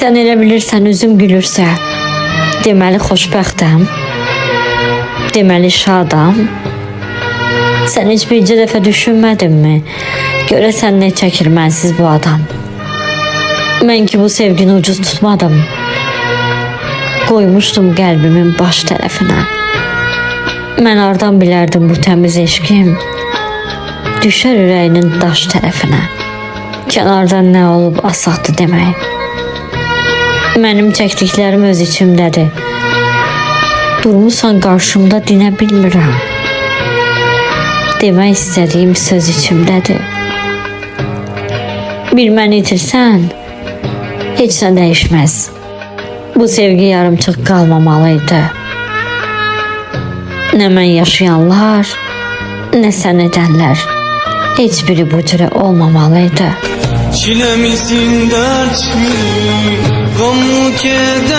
Sən elə bilirsən üzüm gülürsə, deməli xoşbəxtəm. Deməli şadam. Sən heç bircə dəfə düşünmədinmi? Görəsən nə çəkir mənsiz bu adam? Mən ki bu sevgini ucuz tutmadım. Qoymuşdum qəlbimin baş tərəfinə. Mən hardan bilərdim bu təmiz eşqim? Düşər ürəyinin daş tərəfinə. Kənardan nə olub asaqdı demək. Mənim çəkdiklərim öz içimdədir. Durmusan qarşımda dinə bilmirəm. Demək istədiyim söz içimdədir. Bir məni itirsən, heç nə dəyişməz. Bu sevgi yarımçıq qalmamalıydı. Nə mən yaşayanlar, nə sən edənlər. Heç biri bu cürə olmamalıydı. Çile misin dert mi Keder